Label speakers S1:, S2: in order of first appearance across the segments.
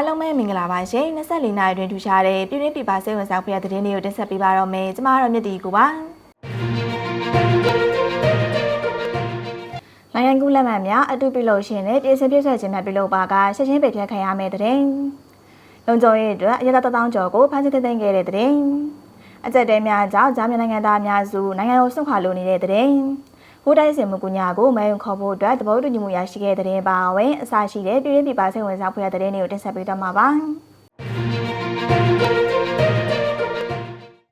S1: အားလုံးပဲမင်္ဂလာပါရှင်24နိုင်တွင်ထူရှားတဲ့ပြည်တွင်းပြည်ပစိတ်ဝင်စားဖွယ်တဲ့သတင်းတွေကိုတင်ဆက်ပေးပါတော့မယ်ကျမတို့မြတ်တီကိုပါနိုင်ငံကူးလက်မှတ်များအတူပြုလို့ရှင်နဲ့ပြည်စင်ပြည့်ဆွဲခြင်းများပြုလုပ်ပါကချက်ချင်းပေဖြတ်ခံရမယ့်တဲ့လုံခြုံရေးအတွက်အရသာတောင်းကျော်ကိုဖမ်းဆီးသိမ်းခဲ့တဲ့တဲ့အကြက်တဲများကြောင့်ဂျာမန်နိုင်ငံသားများစုနိုင်ငံတော်ဆွန့်ခွာလိုနေတဲ့တဲ့ ဟိုတိုင်းစင်မှုကူညာကိုမဲယုံခေါ်ဖို့အတွက်တဘောတူညီမှုရရှိခဲ့တဲ့ပါဝင်အစရှိတဲ့ပြည်တွင်းပြည်ပစိတ်ဝင်စားဖွယ်တဲ့တဲ့တွေကိုတင်ဆက်ပေးတော့မှာပါ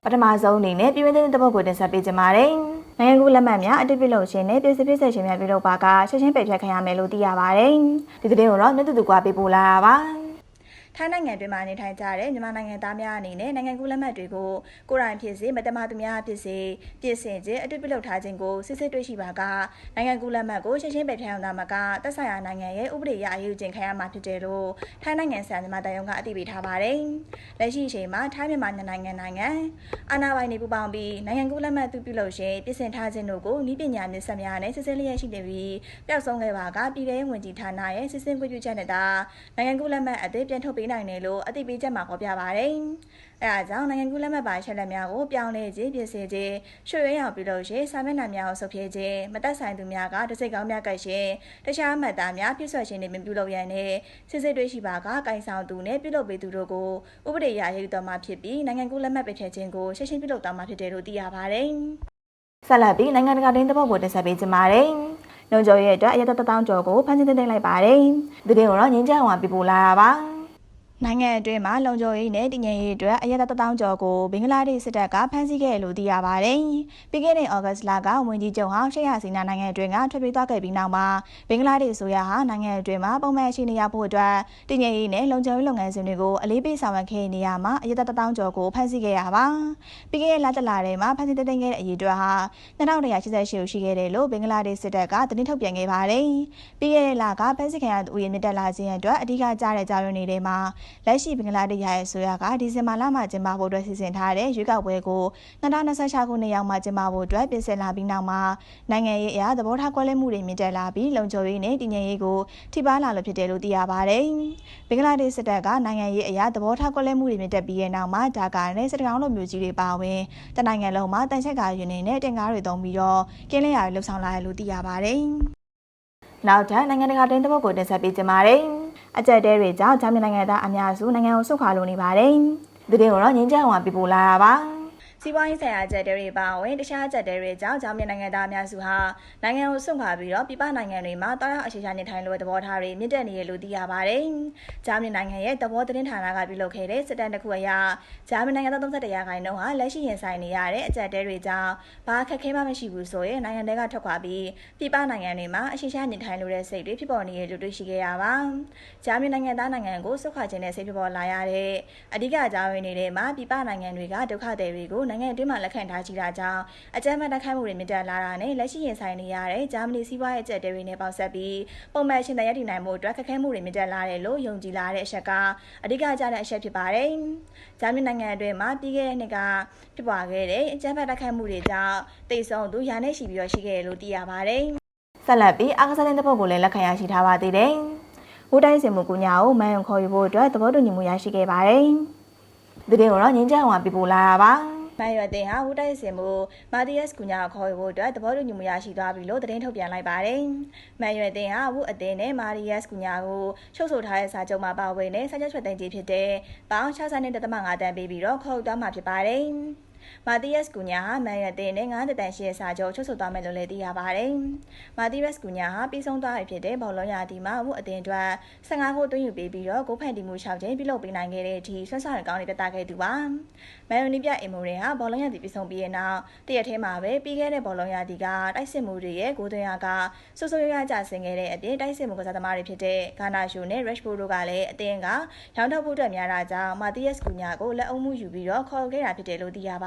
S1: ပထမဆုံးအနေနဲ့ပြည်တွင်းသတင်းတစ်ပုဒ်ကိုတင်ဆက်ပေးကြပါမယ်။နိုင်ငံကူးလက်မှတ်များအတိတ်ပြလို့ရှင်နဲ့ပြည်စပြည့်ဆက်ရှင်များပြုလုပ်ပါကချက်ချင်းပယ်ဖြတ်ခံရမယ်လို့သိရပါတယ်။ဒီသတင်းကိုတော့မြတ်တူတူကပေးပို့လာတာပါ။ ထိုင်းနိုင်ငံတွင်မှနေထိုင်ကြတဲ့မြန်မာနိုင်ငံသားများအနေနဲ့နိုင်ငံကူးလက်မှတ်တွေကိုကိုယ်တိုင်ဖြစ်စေမတမသူများဖြစ်စေပြည်စင်ခြင်းအတူပြုလုပ်ထားခြင်းကိုစစ်စစ်တွေ့ရှိပါကနိုင်ငံကူးလက်မှတ်ကိုချက်ချင်းပယ်ဖြတ်အောင်သာမကသက်ဆိုင်ရာနိုင်ငံရဲ့ဥပဒေအရအယူခြင်းခံရမှာဖြစ်တယ်လို့ထိုင်းနိုင်ငံဆန်မြန်မာတိုင်းကအသိပေးထားပါတယ်။လက်ရှိအချိန်မှာထိုင်းမြန်မာနိုင်ငံနိုင်ငံအာဏာပိုင်တွေပူးပေါင်းပြီးနိုင်ငံကူးလက်မှတ်သူပြုလုပ်ရှင်ပြည်စင်ထားခြင်းတို့ကိုဤပညာမြင့်ဆက်များနဲ့စစ်စစ်လျက်ရှိနေပြီးပျောက်ဆုံးခဲ့ပါကပြည်ထောင်ဝင်ကြီးဌာနရဲ့စစ်စစ်ခွင့်ပြုချက်နဲ့သာနိုင်ငံကူးလက်မှတ်အသစ်ပြန်ထုတ်ပေးနိုင်တယ်လို့အသိပေးချက်မှာဖော်ပြပါတယ်။အဲဒါကြောင့်နိုင်ငံကူးလက်မှတ်ပါချက်လက်များကိုပြောင်းလဲခြင်းပြင်ဆင်ခြင်းရွှေ့ရင်းအောင်ပြုလုပ်ရေးစာမျက်နှာများကိုဆုတ်ဖြည့်ခြင်းမတက်ဆိုင်သူများကတစိတ်ကောင်းများကတ်ရှင်တခြားမှတ်သားများပြည့်စွက်ခြင်းတွေပြုလုပ်ရန်နဲ့စစ်စစ်တွေ့ရှိပါကကင်ဆောင်သူနဲ့ပြုလုပ်ပေးသူတို့ကိုဥပဒေအရရေးတော်မှာဖြစ်ပြီးနိုင်ငံကူးလက်မှတ်ပယ်ဖျက်ခြင်းကိုရှင်းရှင်းပြုလုပ်တော်မှာဖြစ်တယ်လို့သိရပါတယ်။ဆက်လက်ပြီးနိုင်ငံတကာတင်းသဘောကိုတင်ဆက်ပေးကြပါမယ်။လုံခြုံရေးအတွက်အရတတတောင်းကျော်ကိုဖမ်းဆီးသိမ်းလိုက်ပါတယ်။ဒီတင်ကိုတော့ငင်းကြအောင်ပြပို့လာတာပါ။ နိုင်ငံအတွင်းမှာလုံခြုံရေးနဲ့တည်ငြိမ်ရေးအတွက်အရက်တောင်းကျော်ကိုဘင်္ဂလားဒေ့ရှ်စစ်တပ်ကဖမ်းဆီးခဲ့လို့သိရပါတယ်။ပြီးခဲ့တဲ့ဩဂတ်စ်လကဝန်ကြီးချုပ်ဟောင်းရှေ့ရစီနာနိုင်ငံအတွင်းကထွက်ပြေးသွားခဲ့ပြီးနောက်မှာဘင်္ဂလားဒေ့ရှ်ဆိုရဟာနိုင်ငံအတွင်းမှာပုံမှန်ရှိနေရဖို့အတွက်တည်ငြိမ်ရေးနဲ့လုံခြုံရေးလုပ်ငန်းစဉ်တွေကိုအလေးပေးဆောင်ရွက်ခဲ့နေရမှာအရက်တောင်းကျော်ကိုဖမ်းဆီးခဲ့ရပါ။ပြီးခဲ့တဲ့လတလထဲမှာဖမ်းဆီးတင်ခဲ့တဲ့အရေးအတွက်ဟာ2188ရှိရှိခဲ့တယ်လို့ဘင်္ဂလားဒေ့ရှ်စစ်တပ်ကသတင်းထုတ်ပြန်ခဲ့ပါတယ်။ပြီးခဲ့တဲ့လကဖမ်းဆီးခံရသူဦးရေမြင့်တက်လာခြင်းအတွက်အဓိကကြားတဲ့ကြောင်းရင်းတွေမှာလက်ရှိဘင်္ဂလားဒေ့ရှ်ရဲ့အစိုးရကဒီဇင်ဘာလမှာကျင်းပဖို့အတွက်စီစဉ်ထားတဲ့ရွေးကောက်ပွဲကို2026ခုနှစ်ရောက်မှကျင်းပဖို့အတွက်ပြင်ဆင်လာပြီးနောက်မှာနိုင်ငံရေးအရာသဘောထားကွဲလွဲမှုတွေမြင့်တက်လာပြီးလုံခြုံရေးနဲ့တည်ငြိမ်ရေးကိုထိပါလာလို့ဖြစ်တယ်လို့သိရပါတယ်။ဘင်္ဂလားဒေ့ရှ်စစ်တပ်ကနိုင်ငံရေးအရာသဘောထားကွဲလွဲမှုတွေမြင့်တက်ပြီးတဲ့နောက်မှာဒါကာနဲ့စစ်တကောင်းလိုမျိုးကြီးတွေပါဝင်တနိုင်ငံလုံးမှာတန်ချက်ကာယူနေနဲ့တင်ကားတွေတုံးပြီးတော့ကင်းလင်းရာလှုပ်ဆောင်လာရလို့သိရပါတယ်။နောက်ထပ်နိုင်ငံတကာတင်းသဘောကိုတင်ဆက်ပေးကြပါမယ်။ အကြက်တဲတွေကြောင့်ဂျာမန်နိုင်ငံသားအများစုနိုင်ငံကိုဆုတ်ခွာလိုနေပါတယ်။ဒီတင်ကိုတော့ငင်းကြအောင်ပြပို့လာတာပါ။ စီးပွားရေးဆိုင်ရာအကြက်တဲတွေပါဝင်တခြားအကြက်တဲတွေကြောင့်ဂျာမန်နိုင်ငံသားအများစုဟာနိုင်ငံကိုစွန့်ခွာပြီးတော့ပြည်ပနိုင်ငံတွေမှာတောက်ရောက်အခြေချနေထိုင်လို့သဘောထားတွေမြင့်တက်နေရလို့သိရပါတယ်။ဂျာမန်နိုင်ငံရဲ့သဘောသတင်းဌာနကပြုလုပ်ခဲ့တဲ့စစ်တမ်းတစ်ခုအရဂျာမန်နိုင်ငံသား31ရာခိုင်နှုန်းဟာလက်ရှိရင်ဆိုင်နေရတဲ့အကြက်တဲတွေကြောင့်ဘာခက်ခဲမှမရှိဘူးဆိုရင်နိုင်ငံတွေကထွက်ခွာပြီးပြည်ပနိုင်ငံတွေမှာအခြေချနေထိုင်လို့တဲ့စိတ်တွေဖြစ်ပေါ်နေရလို့တွေ့ရှိခဲ့ရပါ။ဂျာမန်နိုင်ငံသားနိုင်ငံကိုစွန့်ခွာခြင်းနဲ့စိတ်ဖြစ်ပေါ်လာရတဲ့အဓိကအကြောင်းရင်းတွေထဲမှာပြည်ပနိုင်ငံတွေကဒုက္ခသည်တွေကိုနိုင်ငံအတွင်းမှာလက်ခံထားကြတာကြောင့်အကြမ်းဖက်တိုက်ခိုက်မှုတွေမြင့်တက်လာတာနဲ့လက်ရှိရင်ဆိုင်နေရတဲ့ဂျာမနီစီးပွားရေးအကျပ်တဲတွေနဲ့ပေါင်းဆက်ပြီးပုံမှန်ရှင်သန်ရည်တည်နိုင်မှုအတွက်ခက်ခဲမှုတွေမြင့်တက်လာတယ်လို့ယုံကြည်လာတဲ့အချက်ကအဓိကကျတဲ့အချက်ဖြစ်ပါတယ်။ဂျာမနီနိုင်ငံအတွင်းမှာပြီးခဲ့တဲ့နှစ်ကဖြစ်ပွားခဲ့တဲ့အကြမ်းဖက်တိုက်ခိုက်မှုတွေကြောင့်တိတ်ဆုံးသူရာနဲ့ရှိပြီးတော့ရှိခဲ့တယ်လို့သိရပါတယ်။ဆက်လက်ပြီးအာကစားတဲ့ပုတ်ကိုလည်းလက်ခံရရှိထားပါသေးတယ်။ဦးတိုင်းစင်မှုကူညာကိုမန်ယုံခေါ်ယူဖို့အတွက်သဘောတူညီမှုရရှိခဲ့ပါတယ်။ဒီတင်ကိုတော့ငင်းကြအောင်ပြပို့လာတာပါ။ မန်ရွယ်တင်ဟာဝူတိုက်စင်မှုမာတီယက်စ်ကူညာခေါ်ယူဖို့အတွက်သဘောတူညီမှုရရှိသွားပြီလို့သတင်းထုတ်ပြန်လိုက်ပါတယ်။မန်ရွယ်တင်ဟာဝူအသင်းနဲ့မာတီယက်စ်ကူညာကိုချုပ်ဆိုထားတဲ့စာချုပ်မှာပါဝင်တဲ့စာချုပ်ချွတ်သိမ်းခြင်းဖြစ်တဲ့ပေါင်62.5တန်ပေးပြီးတော့ခေါ်ယူသွားမှာဖြစ်ပါတယ်။ မာတီယက်စ်ကူညာဟာမန်ရတဲ့နဲ့ငါးတတန်ရှိတဲ့စာချုပ်ချုပ်ဆိုသွားမယ်လို့လည်းသိရပါတယ်။မာတီယက်စ်ကူညာဟာပြီးဆုံးသွားပြီဖြစ်တဲ့ဘောလုံးရာသီမှာအခုအတင်အတွက်15ခုသွင်းယူပေးပြီးတော့ကိုဖန်တီမှု6ချိန်ပြုလုပ်ပေးနိုင်ခဲ့တဲ့အထိဆွမ်းဆောင်ရကောင်းတွေပြသခဲ့သူပါ။မန်ယူနီပြအင်မိုရင်ဟာဘောလုံးရာသီပြီးဆုံးပြီးတဲ့နောက်တရက်ထဲမှာပဲပြီးခဲ့တဲ့ဘောလုံးရာသီကတိုက်စစ်မှုတွေရဲ့ဂိုးသွင်းရကဆူဆူရရကြဆင်ခဲ့တဲ့အပြင်တိုက်စစ်မှုကစားသမားတွေဖြစ်တဲ့ဂါနာရှူနဲ့ရက်ရှ်ဘိုတို့ကလည်းအတင်ကရောင်းထုတ်ဖို့အတွက်များတာကြောင့်မာတီယက်စ်ကူညာကိုလက်အုပ်မှုယူပြီးတော့ခေါ်ခဲ့တာဖြစ်တယ်လို့သိရပ